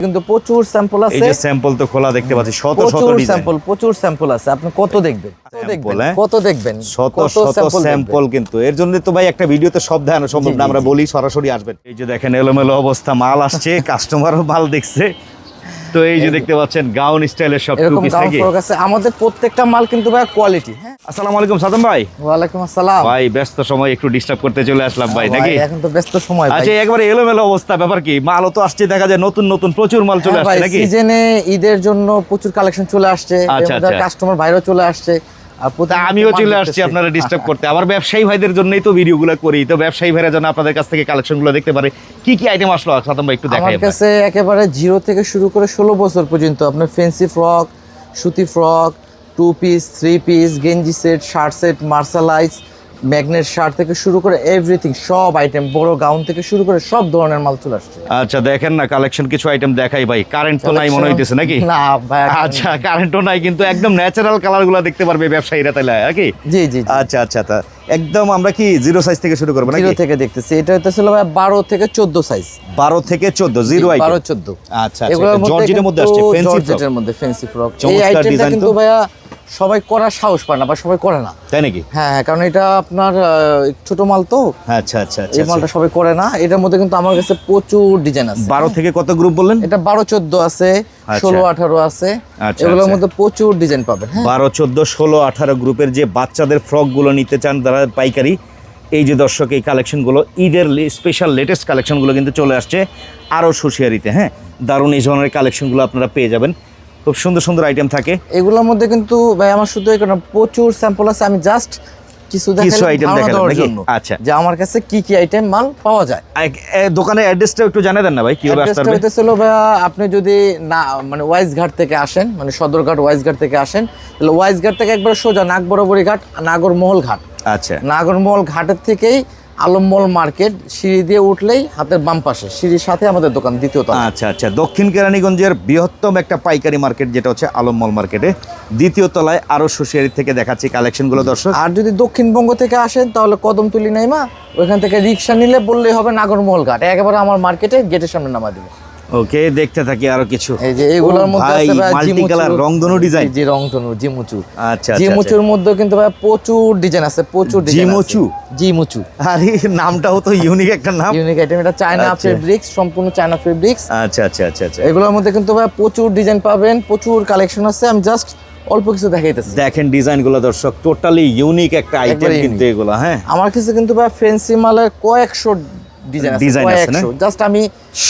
কিন্তু প্রচুর স্যাম্পল আছে এই যে স্যাম্পল তো খোলা দেখতে পাচ্ছি শত শত প্রচুর ডিজাইন স্যাম্পল প্রচুর স্যাম্পল আছে। আপনি কত দেখবেন? কত দেখবেন? হ্যাঁ? কত শত শত স্যাম্পল কিন্তু। এর জন্য তো ভাই একটা ভিডিওতে সব দেখানো সম্ভব না আমরা বলি সরাসরি আসবেন। এই যে দেখেন এলোমেলো অবস্থা মাল আসছে কাস্টমারও মাল দেখছে। তো এই যে দেখতে পাচ্ছেন গাউন স্টাইলের সব টু এরকম পিস গাউন থেকে আছে। আমাদের প্রত্যেকটা মাল কিন্তু ভাই কোয়ালিটি হ্যাঁ? আসসালামু আলাইকুম সাদম ভাই। ওয়ালাইকুম আসসালাম। ভাই ব্যস্ত সময় একটু ডিস্টার্ব করতে চলে আসলাম ভাই নাকি? এখন তো ব্যস্ত সময় আচ্ছা একবারে এলোমেলো অবস্থা ব্যাপার কি? মালও তো আসছে দেখা যায় নতুন নতুন প্রচুর মাল চলে হ্যাঁ আসছে নাকি? সিজনে ঈদের জন্য প্রচুর কালেকশন চলে আসছে আচ্ছা, আচ্ছা। কাস্টমার বাইরেও চলে আসছে আমিও চলে আসছি আপনারা ডিস্টার্ব করতে। আবার ব্যবসায়ী ভাইদের জন্যই তো ভিডিওগুলো করি তো ব্যবসায়ী ভাইরা যেন আপনাদের কাছ থেকে কালেকশনগুলো দেখতে পারে। কি কি আইটেম আসলো সাদম ভাই একটু দেখাই আমার কাছে একেবারে জিরো থেকে শুরু করে ষোলো বছর পর্যন্ত আপনার ফেন্সি ফ্রক সুতি frock two piece three piece গেঞ্জি সেট শার্ট সেট মার্শালাইজ ম্যাগনেট শার্ট থেকে শুরু করে এভরিথিং সব আইটেম বড় গাউন থেকে শুরু করে সব ধরনের মাল চলে আসছে। আচ্ছা দেখেন না কালেকশন কিছু আইটেম দেখাই ভাই। কারেন্ট তো নাই মনে হইতেছে নাকি? না ভাই আচ্ছা কারেন্টও নাই কিন্তু একদম ন্যাচারাল কালারগুলো দেখতে পারবে ব্যবসায়ীরা তাইলে নাকি? জি জি আচ্ছা আচ্ছা তা একদম আমরা কি জিরো সাইজ থেকে শুরু করব নাকি? জিরো থেকে দেখতেছি। এটা হইতেছিল ভাই বারো থেকে চোদ্দ সাইজ বারো থেকে চোদ্দ জিরো বারো আইটেম চোদ্দ। আচ্ছা আচ্ছা জর্জিনের মধ্যে আসছে ফেন্সি জর্জেটের মধ্যে ফেন্সি ফ্রক এই আইটেমটা কিন্তু ভাইয়া সবাই করার সাহস পায় না বা সবাই করে না। তাই নাকি? হ্যাঁ হ্যাঁ কারণ এটা আপনার ছোট মাল তো। আচ্ছা আচ্ছা আচ্ছা এই মালটা সবাই করে না। এটার মধ্যে কিন্তু আমার কাছে প্রচুর ডিজাইন আছে। বারো থেকে কত গ্রুপ বললেন? এটা বারো চোদ্দ আছে ষোলো আঠারো আছে। আচ্ছা, এগুলোর আচ্ছা। মধ্যে প্রচুর ডিজাইন পাবেন হ্যাঁ। বারো চোদ্দ ষোলো আঠারো গ্রুপের যে বাচ্চাদের ফ্রকগুলো নিতে চান তারা পাইকারি এই যে দর্শক এই কালেকশনগুলো ঈদের স্পেশাল লেটেস্ট কালেকশনগুলো কিন্তু চলে আসছে আরও সুশিয়ারিতে হ্যাঁ। দারুণ এই ধরনের কালেকশনগুলো আপনারা পেয়ে যাবেন। খুব সুন্দর সুন্দর আইটেম থাকে। এগুলোর মধ্যে কিন্তু ভাই আমার শুধু এখানে প্রচুর স্যাম্পল আছে আমি জাস্ট কিছু কিছু ধারণা দেখালাম নাকি? আচ্ছা। যে আমার কাছে কি কি আইটেম মাল পাওয়া যায়। দোকানের অ্যাড্রেসটা একটু জানিয়ে দেন না ভাই কীভাবে আসতে অ্যাড্রেসটা ভাইয়া আপনি যদি না মানে ওয়াইজ ঘাট থেকে আসেন মানে সদরঘাট ওয়াইজ ঘাট থেকে আসেন তাহলে ওয়াইজ ঘাট থেকে একবার সোজা নাগ বরাবরী ঘাট নাগরমহল ঘাট। আচ্ছা। নাগরমহল ঘাটের থেকেই আলমমল মার্কেট সিঁড়ি দিয়ে উঠলেই হাতের বাম পাশে সিঁড়ির সাথে আমাদের দোকান দ্বিতীয় আচ্ছা আচ্ছা। দক্ষিণ কেরানীগঞ্জের বৃহত্তম একটা পাইকারি মার্কেট যেটা হচ্ছে আলমমল মার্কেটে। দ্বিতীয় তলায় আরও সুশিয়ারি থেকে দেখাচ্ছি কালেকশনগুলো দর্শক। আর যদি দক্ষিণবঙ্গ থেকে আসেন তাহলে কদমতুলি নাইমা ওইখান থেকে রিক্সা নিলে বললেই হবে নাগরমহল ঘাট। একেবারে আমার মার্কেটে গেটের সামনে নামা দিবে। ওকে দেখতে থাকি আরও কিছু। এই যে এগুলোর মধ্যে আছে ভাই। রংধনু design? জি রংধনু জিমুচু। আচ্ছা আচ্ছা, আচ্ছা। জিমুচুর মধ্যে কিন্তু ভাই প্রচুর ডিজাইন আছে প্রচুর ডিজাইন জিমুচু? জিমুচু। আরে নামটাও তো ইউনিক একটা নাম। ইউনিক আইটেম এটা চায়না আচ্ছা। ফেব্রিক্স সম্পূর্ণ চায়না ফেব্রিক্স আচ্ছা আচ্ছা আচ্ছা আচ্ছা। এগুলোর মধ্যে কিন্তু ভাই প্রচুর ডিজাইন পাবেন প্রচুর কালেকশন আছে। আমি জাস্ট অল্প কিছু দেখাইতেছি। দেখেন ডিজাইনগুলো দর্শক টোটালি ইউনিক একটা আইটেম কিন্তু এগুলো হ্যাঁ। আমার কাছে কিন্তু ভাই ফেন্সি মালের কয়েকশো ডিজাইন আছে। না? জাস্ট আমি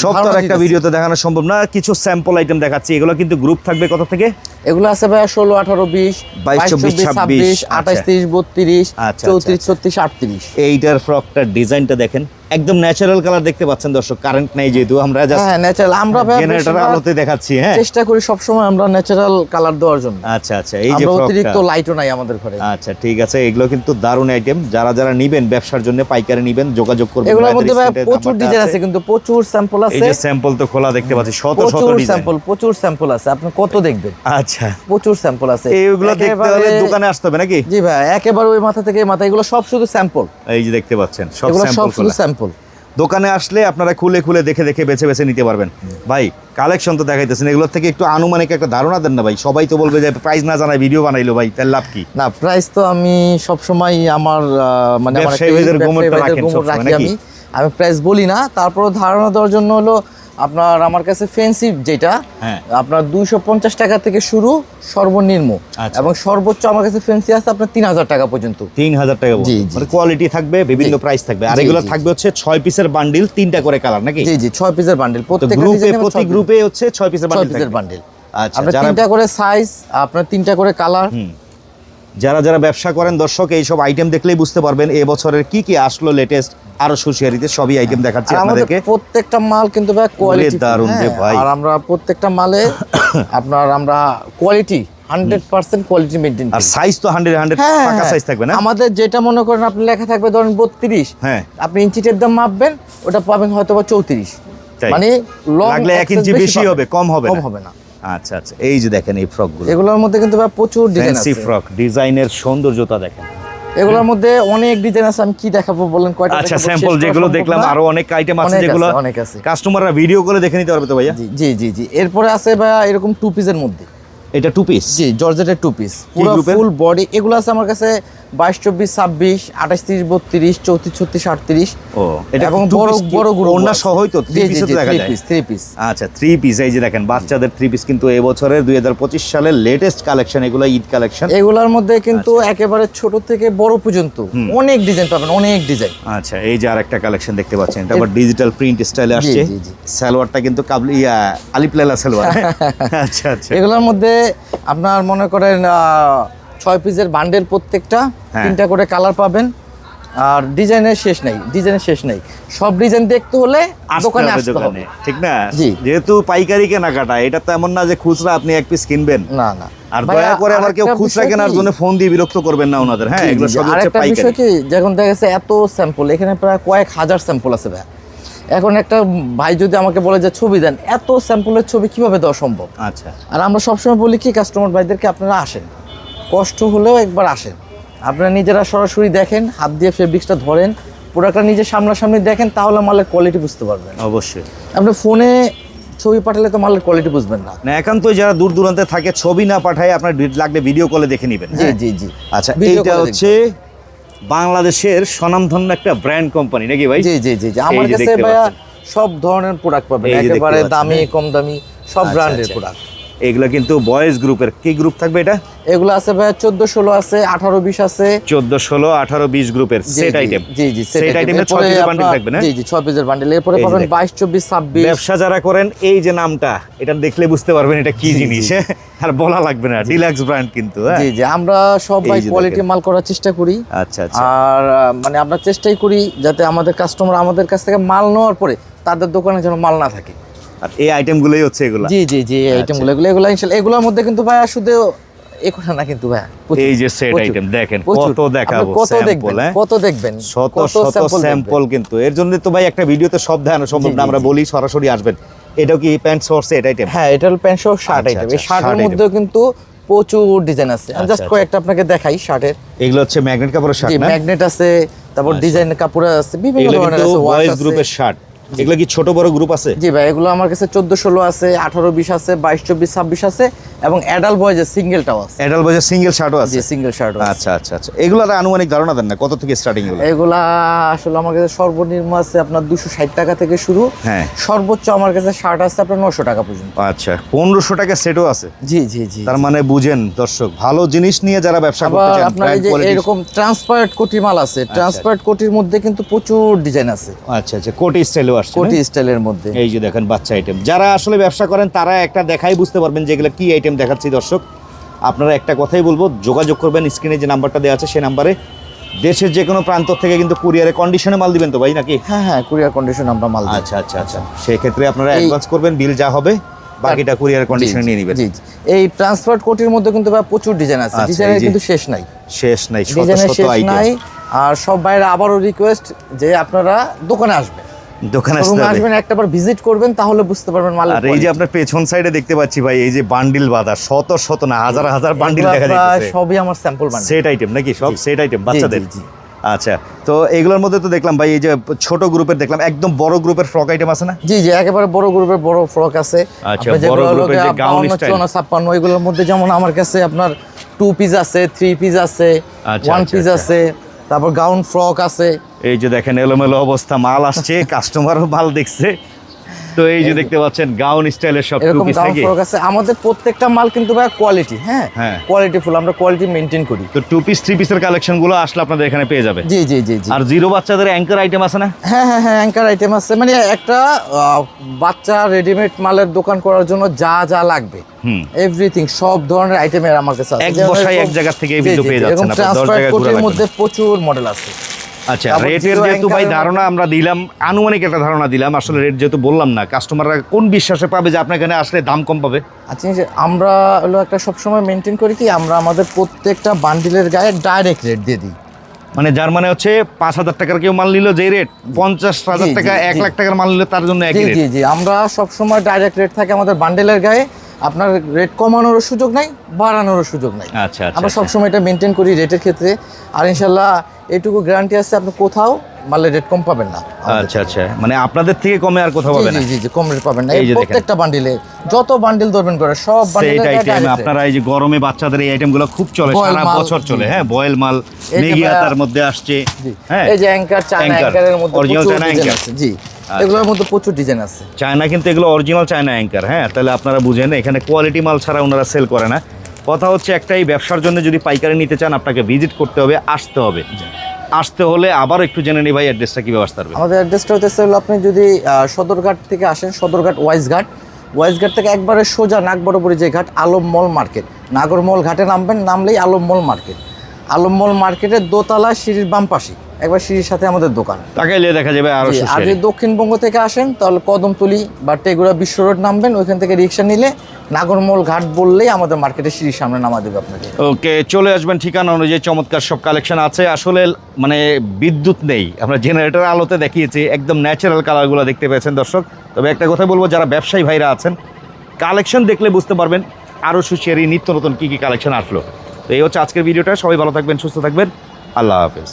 সব তো একটা ভিডিওতে দেখানো সম্ভব না কিছু স্যাম্পল আইটেম দেখাচ্ছি। এগুলো কিন্তু গ্রুপ থাকবে কত থেকে? এগুলো আছে ভাই ষোলো আঠারো বিশ 22, বাইশ 24, চব্বিশ 26, ছাব্বিশ আঠাশ আচ্ছা। তিরিশ বত্রিশ আচ্ছা, চৌত্রিশ ছত্রিশ আটত্রিশ। এইটার ফ্রকটার ডিজাইনটা দেখেন। একদম ন্যাচারাল কালার দেখতে পাচ্ছেন দর্শক কারেন্ট নেই যেহেতু আমরা জাস্ট হ্যাঁ ন্যাচারাল আমরা জেনারেটর আলোতে দেখাচ্ছি হ্যাঁ। চেষ্টা করি সবসময় আমরা ন্যাচারাল কালার দেওয়ার জন্য। আচ্ছা আচ্ছা এই যে অতিরিক্ত লাইটও নাই আমাদের ঘরে। আচ্ছা ঠিক আছে এগুলো কিন্তু দারুণ আইটেম যারা যারা নিবেন ব্যবসার জন্য পাইকারি নিবেন যোগাযোগ করবেন এগুলোর মধ্যে প্রচুর ডিজাইন আছে। কিন্তু প্রচুর স্যাম্পল আছে এই যে স্যাম্পল তো খোলা দেখতে পাচ্ছি শত শত প্রচুর স্যাম্পল প্রচুর স্যাম্পল আছে আপনি কত দেখবেন? আচ্ছা। প্রচুর স্যাম্পল আছে। এইগুলো দেখতে হলে দোকানে আসতে হবে নাকি? জি ভাই একেবারে ওই মাথা থেকে মাথা এগুলো সব শুধু স্যাম্পল এই যে দেখতে পাচ্ছেন সব সব স্যাম্পল দোকানে আসলে আপনারা খুলে খুলে দেখে দেখে বেছে বেছে নিতে পারবেন। ভাই কালেকশন তো দেখাইতেছেন এগুলোর থেকে একটু আনুমানিক একটা ধারণা দেন না ভাই। সবাই তো বলবে যে প্রাইস না জানায় ভিডিও বানাইলো ভাই তার লাভ কি? না প্রাইস তো আমি সবসময় আমার মানে আমি। আমি প্রাইস বলি না তারপরও ধারণা দেওয়ার জন্য হলো আপনার আমার কাছে ফেন্সি যেটা হ্যাঁ। আপনার দুইশো পঞ্চাশ টাকা থেকে শুরু সর্বনিম্ন। আচ্ছা। এবং সর্বোচ্চ আমার কাছে ফেন্সি আছে আপনার তিন হাজার টাকা পর্যন্ত। তিন হাজার টাকা মানে কোয়ালিটি থাকবে বিভিন্ন। প্রাইস থাকবে। আর এগুলো থাকবে হচ্ছে ছয় পিসের বান্ডিল তিনটা করে কালার নাকি? জি জি ছয় পিসের বান্ডিল গ্রুপে প্রতি গ্রুপে হচ্ছে ছয় পিসের বান্ডিল বান্ডেল আচ্ছা আপনার তিনটা করে সাইজ আপনার তিনটা করে কালার যারা যারা ব্যবসা করেন দর্শক এই সব আইটেম দেখলেই বুঝতে পারবেন এই বছরের কি কি আসলো লেটেস্ট আরও সুশিয়ারিতে সবই আইটেম দেখাচ্ছি আপনাদেরকে। প্রত্যেকটা মাল কিন্তু ভাই কোয়ালিটি দারুণ রে ভাই। আর আমরা প্রত্যেকটা মালে আপনার আমরা quality hundred percent quality maintain আর সাইজ তো হান্ড্রেড হান্ড্রেড পাকা সাইজ থাকবে না? আমাদের যেটা মনে করেন আপনি লেখা থাকবে ধরেন বত্রিশ হ্যাঁ। আপনি ইঞ্চি টেপ দাম মাপবেন ওটা পাবেন হয়তো বা চৌত্রিশ। মানে লাগলে এক ইঞ্চি বেশি হবে কম হবে কম হবে না। আচ্ছা আচ্ছা। এই যে দেখেন এই ফ্রকগুলো এগুলোর মধ্যে কিন্তু প্রচুর ডিজাইন আছে। ফ্রক ডিজাইনের সৌন্দর্যতা দেখেন। এগুলোর মধ্যে অনেক ডিজাইন আছে আমি কি দেখাবো বলেন? কয়টা আচ্ছা স্যাম্পল যেগুলো দেখলাম আরও অনেক আইটেম আছে যেগুলো অনেক আছে। কাস্টমাররা ভিডিও করে দেখে নিতে পারবে তো ভাইয়া? জি জি জি এরপরে আছে ভাইয়া এরকম টু পিসের মধ্যে। এটা টু পিস জি জর্জেটের টু পিস পুরো? ফুল বডি এগুলো আছে আমার কাছে বাইশ চব্বিশ ছাব্বিশ আঠাশ তিরিশ বত্রিশ চৌত্রিশ ছত্রিশ আটত্রিশ ও এটা এবং বড় বড় গ্রুপ ওড়না সহই তো থ্রি পিসও দেখা যায়। পিস থ্রি পিস আচ্ছা থ্রি পিস এই যে দেখেন বাচ্চাদের থ্রি পিস কিন্তু এবছরের দুই হাজার পঁচিশ সালের লেটেস্ট কালেকশন এগুলো ঈদ কালেকশন এগুলোর মধ্যে কিন্তু আচ্ছা। একেবারে ছোট থেকে বড় পর্যন্ত অনেক ডিজাইন পাবেন অনেক ডিজাইন আচ্ছা এই যে আর একটা কালেকশন দেখতে পাচ্ছেন এটা আবার ডিজিটাল প্রিন্ট স্টাইলে আসছে। সালোয়ারটা কিন্তু কাবলি ইয়া আলিপ্লেলা সালোয়ার। আচ্ছা আচ্ছা। এগুলোর মধ্যে আপনার মনে করেন আহ, ছয় পিসের বান্ডেল প্রত্যেকটা হ্যাঁ। তিনটা করে কালার পাবেন। আর ডিজাইনের শেষ নাই ডিজাইনের শেষ নাই। সব ডিজাইন দেখতে হলে দোকানে আসতে হবে। ঠিক না। যেহেতু পাইকারি কেনাকাটা এটা তো এমন না যে খুচরা আপনি এক পিস কিনবেন। না না। আর দয়া করে আবার কেউ খুচরা কেনার জন্য ফোন দিয়ে বিরক্ত করবেন না ওনাদের হ্যাঁ? এগুলো সব হচ্ছে পাইকারি বিষয় কি? যখন দেখা গেছে এত স্যাম্পল এখানে প্রায় কয়েক হাজার স্যাম্পল আছে ভাই এখন একটা ভাই যদি আমাকে বলে যে ছবি দেন এত স্যাম্পলের ছবি কীভাবে দেওয়া সম্ভব? আচ্ছা। আর আমরা সবসময় বলি কি কাস্টমার ভাইদেরকে আপনারা আসেন। কষ্ট হলেও একবার আসেন। আপনারা নিজেরা সরাসরি দেখেন হাত দিয়ে ফেব্রিক্সটা ধরেন প্রোডাক্টটা নিজে সামনাসামনি দেখেন তাহলে মালের কোয়ালিটি বুঝতে পারবেন। অবশ্যই। আপনি ফোনে ছবি পাঠালে তো মালের কোয়ালিটি বুঝবেন না। না একান্তই যারা দূর দূরান্তে থাকে ছবি না পাঠায় আপনার ভি- লাগলে ভিডিও কলে দেখে নেবেন জি হ্যাঁ? জি জি। আচ্ছা এইটা হচ্ছে বাংলাদেশের স্বনামধন্য একটা ব্র্যান্ড কোম্পানি নাকি ভাই? জি জি জি আমার কাছে ভাইয়া সব ধরনের প্রোডাক্ট পাবেন একেবারে দামি। কম দামি সব আচ্ছা, ব্র্যান্ডের আচ্ছা। প্রোডাক্ট এগুলো কিন্তু বয়েজ গ্রুপের কি গ্রুপ থাকবে এটা? এগুলো আছে ভাইয়া চোদ্দ ষোলো আছে আঠারো বিশ আছে। চোদ্দ ষোলো আঠারো বিশ গ্রুপের সেট আইটেম জি জি সেট আইটেমের ছয় পিসের বান্ডিল থাকবে না? জি জি ছয় পিসের বান্ডেল এরপরে পাবেন দেখেন। বাইশ চব্বিশ ছাব্বিশ। ব্যবসা যারা করেন এই যে নামটা এটা দেখলে বুঝতে পারবেন এটা কি। জিনিস হ্যাঁ? আর বলা লাগবে না ডিলাক্স ব্র্যান্ড কিন্তু হ্যাঁ? জি জি আমরা সবাই কোয়ালিটি মাল করার চেষ্টা করি। আচ্ছা আচ্ছা। আর মানে আমরা চেষ্টাই করি যাতে আমাদের কাস্টমার আমাদের কাছ থেকে মাল নেওয়ার পরে তাদের দোকানে যেন মাল না থাকে। আর এই আইটেমগুলোই হচ্ছে এগুলো। জি জি জি আইটেমগুলো এগুলো এগুলো ইনশাল্লাহ এগুলোর মধ্যে কিন্তু ভাইয়া শুধু এখানে না কিন্তু ভাইয়া এই যে সেট আইটেম দেখেন কত দেখাবো কত দেখবেন হ্যাঁ? কত দেখবেন শত শত স্যাম্পল কিন্তু। এর জন্য তো ভাই একটা ভিডিওতে সব দেখানো সম্ভব না আমরা বলি সরাসরি আসবেন। এটাও কি প্যান্ট সোর্স সেট আইটেম হ্যাঁ এটা হলো প্যান্ট শার্ট শার্ট আচ্ছা, আইটেম এই আচ্ছা, শার্টের মধ্যেও কিন্তু প্রচুর ডিজাইন আছে। আচ্ছা, জাস্ট আচ্ছা। কয়েকটা আপনাকে দেখাই শার্টের এগুলো হচ্ছে ম্যাগনেট কাপড়ের শার্ট না? ম্যাগনেট আছে তারপর আচ্ছা। ডিজাইন কাপড় আছে বিভিন্ন ধরনের আছে বয়েজ গ্রুপের শার্ট এগুলো কি ছোট বড় গ্রুপ আছে? জি ভাই এগুলো আমার কাছে চোদ্দ ষোলো আছে আঠারো বিশ আছে বাইশ চব্বিশ ছাব্বিশ আছে এবং অ্যাডাল্ট বয়েজের সিঙ্গেলটাও আছে। অ্যাডাল বয়েজের সিঙ্গেল শার্টও আছে? জি সিঙ্গেল শার্ট আচ্ছা আচ্ছা আচ্ছা। এগুলোর আনুমানিক ধারণা দেন না কত থেকে স্টার্টিং এগুলো? এগুলা আসলে আমার কাছে সর্বনিম্ন আছে আপনার দুশো ষাট টাকা থেকে শুরু। হ্যাঁ। সর্বোচ্চ আমার কাছে শার্ট আছে আপনার নশো টাকা পর্যন্ত। আচ্ছা পনেরোশো টাকা সেটও আছে? জি জি জি তার মানে বুঝেন দর্শক ভালো জিনিস নিয়ে যারা ব্যবসা করতে চান আপনার এই যে এরকম ট্রান্সপারেন্ট কোটি মাল আছে ট্রান্সপারেন্ট কোটির মধ্যে কিন্তু প্রচুর ডিজাইন আছে। আচ্ছা আচ্ছা কোটি স্টাইলও আসছে? কোটি স্টাইলের মধ্যে। এই যে দেখেন বাচ্চা আইটেম যারা আসলে ব্যবসা করেন তারা একটা দেখাই বুঝতে পারবেন যে এগুলো কি আইটেম দেখাচ্ছি দর্শক। আপনারা একটা কথাই বলব যোগাযোগ করবেন স্ক্রিনে যে নাম্বারটা দেওয়া আছে সেই নাম্বারে দেশের যে কোনো প্রান্ত থেকে কিন্তু কুরিয়ারে কন্ডিশনে মাল দিবেন তো ভাই নাকি? হ্যাঁ হ্যাঁ কুরিয়ার কন্ডিশন আমরা মাল আচ্ছা আচ্ছা আচ্ছা। সেই ক্ষেত্রে আপনারা অ্যাডভান্স করবেন বিল যা হবে বাকিটা কুরিয়ার কন্ডিশনে নিয়ে নেবেন। এই ট্রান্সপারেন্ট কোটির মধ্যে কিন্তু প্রচুর ডিজাইন আছে। আচ্ছা, ডিজাইনের কিন্তু শেষ নাই। শেষ নাই শত শত আইটেম আর সব বাইরে আবারও রিকোয়েস্ট যে আপনারা দোকানে আসবেন। দোকানে আসবেন একটাবার ভিজিট করবেন তাহলে বুঝতে পারবেন মালের আর এই যে আপনার পেছন সাইডে দেখতে পাচ্ছি ভাই এই যে বান্ডিল বাঁধা শত শত না হাজার হাজার বান্ডিল দেখা যাচ্ছে সবই আমার স্যাম্পল বান্ডিল সেট আইটেম নাকি? সব সেট আইটেম বাচ্চাদের। আচ্ছা তো এগুলোর মধ্যে তো দেখলাম ভাই এই যে ছোট গ্রুপের দেখলাম একদম বড় গ্রুপের ফ্রক আইটেম আছে না? জি জি একেবারে বড় গ্রুপের বড় ফ্রক আছে। আচ্ছা, বড় গ্রুপের যে গিয়ে gown 52, style। 54, 56 এগুলোর মধ্যে যেমন আমার কাছে আপনার টু পিস আছে থ্রি পিস আছে ওয়ান আচ্ছা, পিস আচ্ছা। আছে। তারপর গাউন ফ্রক আছে। এই যে দেখেন এলোমেলো অবস্থা মাল আসছে কাস্টমারও মাল দেখছে। তো এই যে দেখতে পাচ্ছেন গাউন স্টাইলের সব এরকম গাউন ফ্রক আছে। আমাদের প্রত্যেকটা মাল কিন্তু ভাই কোয়ালিটি হ্যাঁ? হ্যাঁ। কোয়ালিটি ফুল আমরা কোয়ালিটি মেনটেন করি। তো টু পিস থ্রি পিসের কালেকশনগুলো আসলে আপনাদের এখানে পেয়ে যাবে। জি জি জি আর জিরো বাচ্চাদের অ্যাঙ্কার আইটেম আছে না? হ্যাঁ হ্যাঁ হ্যাঁ অ্যাঙ্কার আইটেম আছে। মানে একটা বাচ্চা রেডিমেড মালের দোকান করার জন্য যা যা লাগবে। এভরিথিং সব ধরনের আইটেমের আমার কাছে আছে। এক বসায় এক জায়গা জি, কিন্তু জি, পেয়ে যাচ্ছেন আপনার, জায়গায় ঘোরা মধ্যে প্রচুর মডেল আছে। আচ্ছা রেটের যেহেতু ভাই ধারণা আমরা দিলাম আনুমানিক একটা ধারণা দিলাম। আসলে রেট যেহেতু বললাম না কাস্টমাররা কোন বিশ্বাসে পাবে যে আপনার এখানে আসলে দাম কম পাবে? আচ্ছা আমরা হলো একটা সবসময় মেনটেন করি কি আমরা আমাদের প্রত্যেকটা বান্ডিলের গায়ে ডাইরেক্ট রেট দিয়ে দিই। মানে যার মানে হচ্ছে পাঁচ হাজার টাকার কেউ মাল নিল যে রেট পঞ্চাশ হাজার টাকা এক লাখ টাকার মাল নিলে তার জন্য জি জি আমরা সবসময় ডাইরেক্ট রেট থাকে আমাদের বান্ডেলের গায়ে। আপনার রেট কমানোরও সুযোগ নাই বাড়ানোরও সুযোগ নাই। আচ্ছা আচ্ছা আমরা সবসময় এটা মেনটেন করি রেটের ক্ষেত্রে। আর ইনশাল্লাহ এটুকু গ্যারান্টি আছে আপনি কোথাও মালের রেট কম পাবেন না। আচ্ছা আচ্ছা। মানে আপনাদের থেকে কমে আর কোথাও জি, পাবে না? জি জি কম রেট পাবেন না। প্রত্যেকটা বান্ডিলে যত বান্ডিল ধরবেন করে সব সেট আইটেম আপনারা এই যে গরমে বাচ্চাদের এই আইটেমগুলো খুব চলে সারা বছর চলে। হ্যাঁ বয়েল মাল মেগিয়া তার মধ্যে আসছে। হ্যাঁ এই যে অ্যাঙ্কার চায়না অ্যাঙ্কারের মধ্যে প্রচুর চায়না আছে। জি। এগুলোর মধ্যে প্রচুর ডিজাইন আছে। চায়না কিন্তু এগুলো অরিজিনাল চায়না অ্যাঙ্কার হ্যাঁ? তাহলে আপনারা বুঝেন এখানে কোয়ালিটি মাল ছাড়া ওনারা সেল করে না। কথা হচ্ছে একটাই ব্যবসার জন্য যদি পাইকারি নিতে চান আপনাকে ভিজিট করতে হবে আসতে হবে। আসতে হলে আবার একটু জেনে নি ভাই অ্যাড্রেসটা কি ব্যবস্থা হবে আমাদের অ্যাড্রেসটা হতেছে হলো আপনি যদি সদরঘাট থেকে আসেন সদরঘাট ওয়াইজঘাট ওয়াইজঘাট থেকে একবারে সোজা নাক বরাবরই যে ঘাট আলম মল মার্কেট। নাগরমল ঘাটে নামবেন নামলেই Alam mall market. Alam mall মার্কেটের দোতলা সিঁড়ির বাম পাশে। একবার সিঁড়ির সাথে আমাদের দোকান। তাকাইলে দেখা যাবে আরও আর যদি দক্ষিণবঙ্গ থেকে আসেন তাহলে কদমতলি বা টেগুড়া বিশ্ব রোড নামবেন ওইখান থেকে রিক্সা নিলে নাগরমল ঘাট বললেই আমাদের মার্কেটের সিঁড়ির সামনে নামা দেবে আপনাকে। ওকে চলে আসবেন ঠিকানা অনুযায়ী চমৎকার সব কালেকশন আছে। আসলে মানে বিদ্যুৎ নেই আমরা জেনারেটর আলোতে দেখিয়েছি একদম ন্যাচারাল কালারগুলো দেখতে পেয়েছেন দর্শক। তবে একটা কথা বলব যারা ব্যবসায়ী ভাইরা আছেন কালেকশন দেখলে বুঝতে পারবেন আরও সুশিয়ারি নিত্য নতুন কী কী কালেকশন আসলো। তো এই হচ্ছে আজকের ভিডিওটা সবাই ভালো থাকবেন সুস্থ থাকবেন আল্লাহ হাফেজ।